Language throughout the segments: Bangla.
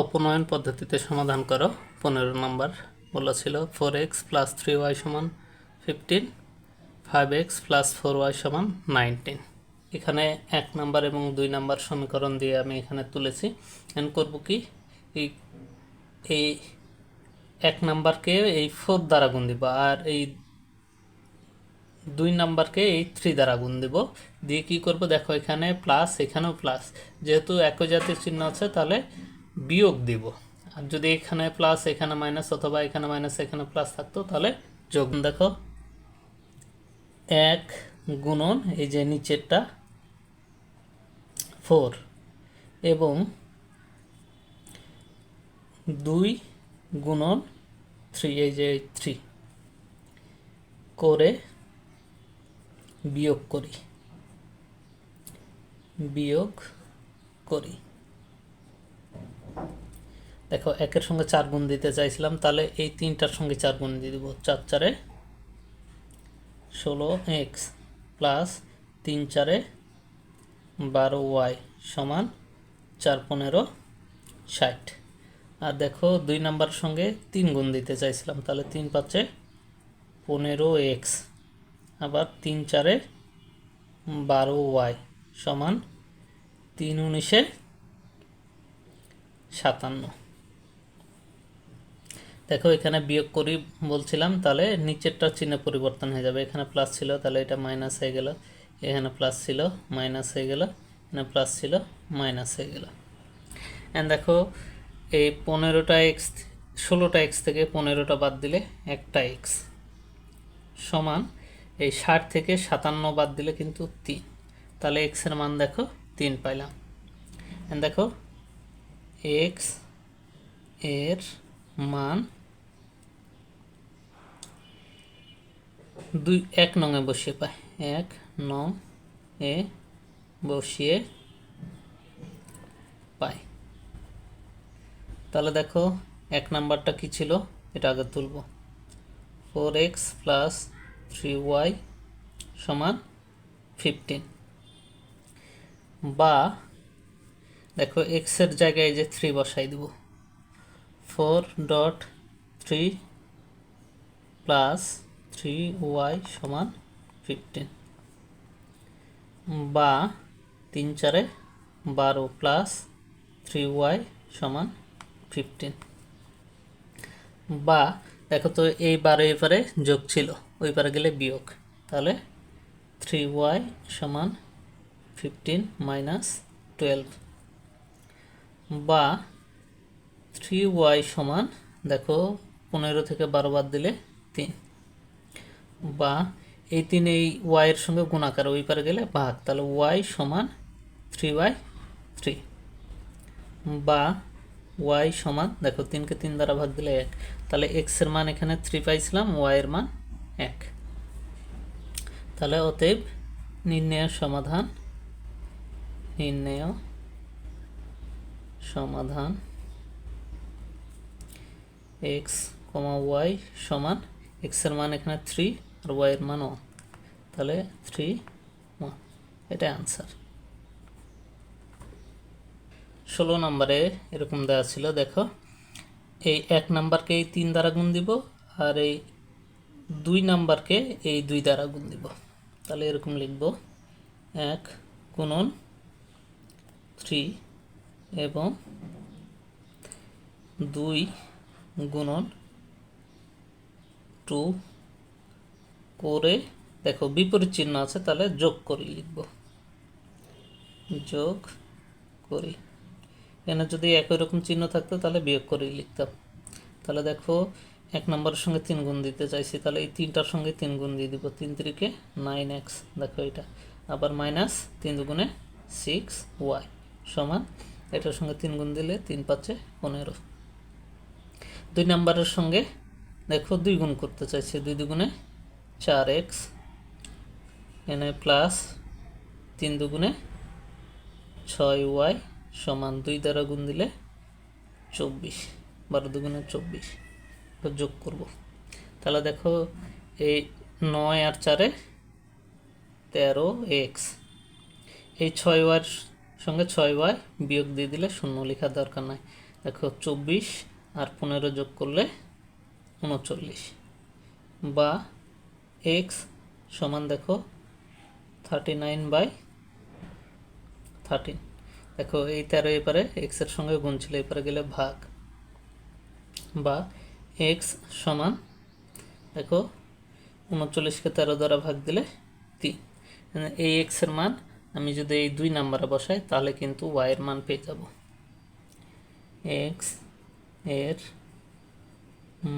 অপনয়ন পদ্ধতিতে সমাধান করো। পনেরো নম্বর বলা ছিল four X plus three Y সমান fifteen five X plus four Y সমান নাইনটিন এখানে এক নাম্বার এবং দুই নাম্বার সমীকরণ দিয়ে আমি এখানে তুলেছি। এন করব কি? এই এক নাম্বারকে এই ফোর দ্বারা গুণ দিব আর এই দুই নাম্বারকে এই থ্রি দ্বারা গুণ দেব। দিয়ে কী করব? দেখো এখানে প্লাস এখানেও প্লাস যেহেতু একই জাতীয় চিহ্ন আছে, তাহলে বিয়োগ দিব। আর যদি এখানে প্লাস এখানে মাইনাস অথবা এখানে মাইনাস এখানে প্লাস থাকতো, তাহলে যোগ দেখো। এক গুণন এই যে নিচেরটা ফোর এবং দুই গুণন থ্রি এই যে থ্রি করে বিয়োগ করি। বিয়োগ করি। দেখো, একের সঙ্গে চার গুণ দিতে চাইছিলাম, তাহলে এই তিনটার সঙ্গে চার গুণ দিয়ে দিব চার চারে ষোলো এক্স প্লাস তিন চারে বারো ওয়াই সমান চার পনেরো ষাট। আর দেখো, দুই নাম্বার সঙ্গে তিন গুণ দিতে চাইছিলাম, তাহলে তিন পাচ্ছে পনেরো এক্স। আবার তিন চারে বারো ওয়াই সমান তিন উনিশে সাতান্ন। দেখো, এখানে বিয়োগ করি বলছিলাম, তাহলে নিচেরটা চিহ্ন পরিবর্তন হয়ে যাবে। এখানে প্লাস ছিল, তাহলে এটা মাইনাস হয়ে গেল। এখানে প্লাস ছিল মাইনাস হয়ে গেল। এখানে প্লাস ছিল মাইনাস হয়ে গেল। অ্যান্ড দেখো, এই পনেরোটা এক্স ষোলোটা এক্স থেকে পনেরোটা বাদ দিলে একটা এক্স সমান এই ষাট থেকে সাতান্ন বাদ দিলে কিন্তু তিন। তাহলে এক্সের মান দেখো, তিন পাইলাম। And দেখো এক্সের মান দুই, এক নঙে বসিয়ে পাই এক নং এ বসিয়ে পাই তাহলে দেখো, এক নাম্বারটা কি ছিল? এটা আগে তুলব। Four X plus three Y সমান ফিফটিন। বা দেখো, এক্সের জায়গায় যে থ্রি বসাই দেব। Four dot three plus three Y সমান ফিফটিন বা তিন চারে বারো প্লাস থ্রি ওয়াই সমান ফিফটিন বা দেখো তো এই বারো এবারে যোগ ছিল, ওই পারে গেলে বিয়োগ। তাহলে থ্রি ওয়াই সমান ফিফটিন মাইনাস টুয়েলভ বা থ্রি ওয়াই সমান, দেখো, পনেরো থেকে বারো বাদ দিলে তিন। বা এই তিন এই ওয়াইয়ের সঙ্গে গুণাকার, ওই পারে গেলে ভাগ। তাহলে ওয়াই সমান থ্রি ওয়াই থ্রি বা ওয়াই সমান, দেখো, তিনকে তিন দ্বারা ভাগ দিলে এক। তাহলে এক্সের মান এখানে থ্রি পাইছিলাম ওয়াইয়ের মান এক। তাহলে অতএব নির্ণয় সমাধান নির্ণয় সমাধান এক্স কমা ওয়াই সমান এক্সের মান এখানে থ্রি আর ওয়াইয়ের মান ওয়ান তাহলে থ্রি ওয়ান এটা অ্যান্সার ষোলো নম্বরে এরকম দেওয়া ছিল, দেখো। এই এক নাম্বারকে এই তিন দ্বারা গুণ দিব আর এই দুই নাম্বারকে এই দুই দ্বারা গুণ দিব। তাহলে এরকম লিখব। এক গুণন থ্রি এবং দুই গুণন টু করে, দেখো বিপরীত চিহ্ন আছে, তাহলে যোগ করি লিখব। যোগ করি। এখানে যদি একই রকম চিহ্ন থাকতো, তাহলে বিয়োগ করেই লিখতাম। তাহলে দেখো, এক নম্বরের সঙ্গে তিন গুণ দিতে চাইছি, তাহলে এই তিনটার সঙ্গে তিন গুণ দিয়ে দিব। তিন তিরিকে নাইন এক্স দেখো এটা। আবার মাইনাস তিন দুগুণে সিক্স ওয়াই সমান, এটার সঙ্গে তিন গুণ দিলে তিন পাচ্ছে পনেরো। দুই নাম্বারের সঙ্গে দেখো দুই গুণ করতে চাইছি, দুই দুগুণে চার এক্স এনে প্লাস তিন দুগুণে ছয় ওয়াই সমান দুই দ্বারা গুণ দিলে চব্বিশ, বারো দুগুণে চব্বিশ। যোগ করব। তাহলে দেখো এই নয় আর চারে তেরো এক্স এই ছয় ওয়ার সঙ্গে ছয় ওয়াই বিয়োগ দিয়ে দিলে শূন্য লেখার দরকার নাই। দেখো চব্বিশ আর পনেরো যোগ করলে উনচল্লিশ। বা এক্স সমান দেখো থার্টি নাইন বাই থার্টিন। দেখো এই তেরো এপারে এক্সের সঙ্গে গুণ ছিল এপারে গেলে ভাগ। বা এক্স সমান দেখো উনচল্লিশকে তেরো দ্বারা ভাগ দিলে তিন। মানে এই এক্সের মান আমি যদি এই দুই নাম্বারে বসাই, তাহলে কিন্তু ওয়াইয়ের মান পেয়ে যাব। এক্স এর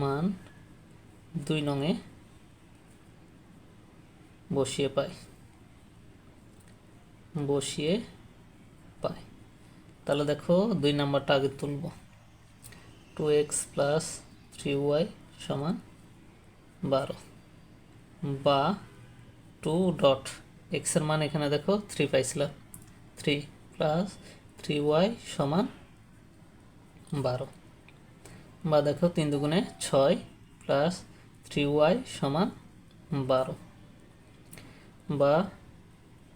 মান দুই নঙে বসিয়ে পাই। বসিয়ে পাই। তাহলে দেখো দুই নাম্বারটা আগে তুলব। Two X plus three Y সমান বারো বা টু ডট এক্সের মান এখানে দেখো থ্রি পাইছিলাম। থ্রি প্লাস থ্রি ওয়াই সমান বারো। বা দেখো তিন দুগুণে ছয় প্লাস থ্রি ওয়াই সমান বারো। বা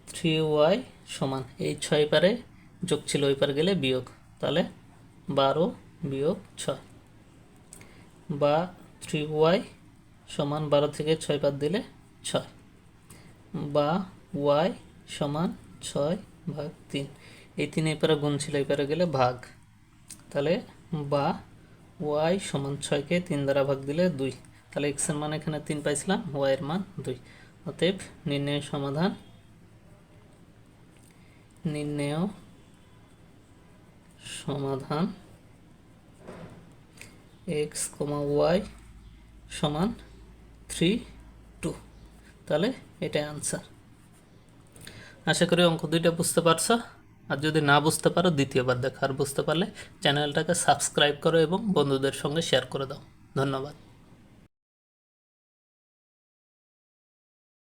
থ্রি ওয়াই সমান, এই ছয় পারে যোগ ছিল, ওই পারে গেলে বিয়োগ। তাহলে বারো বিয়োগ ছয়। বা থ্রি ওয়াই সমান বারো থেকে ছয় বাদ দিলে ছয়। বা ওয়াই সমান ছয় ভাগ তিন। এই তিন এপারে গুণ ছিল এপারে গেলে ভাগ। তাহলে বা ওয়াই সমান ছয়কে তিন দ্বারা ভাগ দিলে দুই। তাহলে এক্সের মান এখানে তিন পাইছিলাম ওয়াইয়ের মান দুই। অতএব নির্ণয় সমাধান নির্ণয় সমাধান এক্স কমা ওয়াই সমান থ্রি টু তাহলে এটাই আনসার আশা করি অঙ্ক দুইটা বুঝতে পারছ। আর যদি না বুঝতে পারো, দ্বিতীয়বার দেখো আর বুঝতে পারলে চ্যানেলটাকে সাবস্ক্রাইব করো এবং বন্ধুদের সঙ্গে শেয়ার করে দাও। ধন্যবাদ।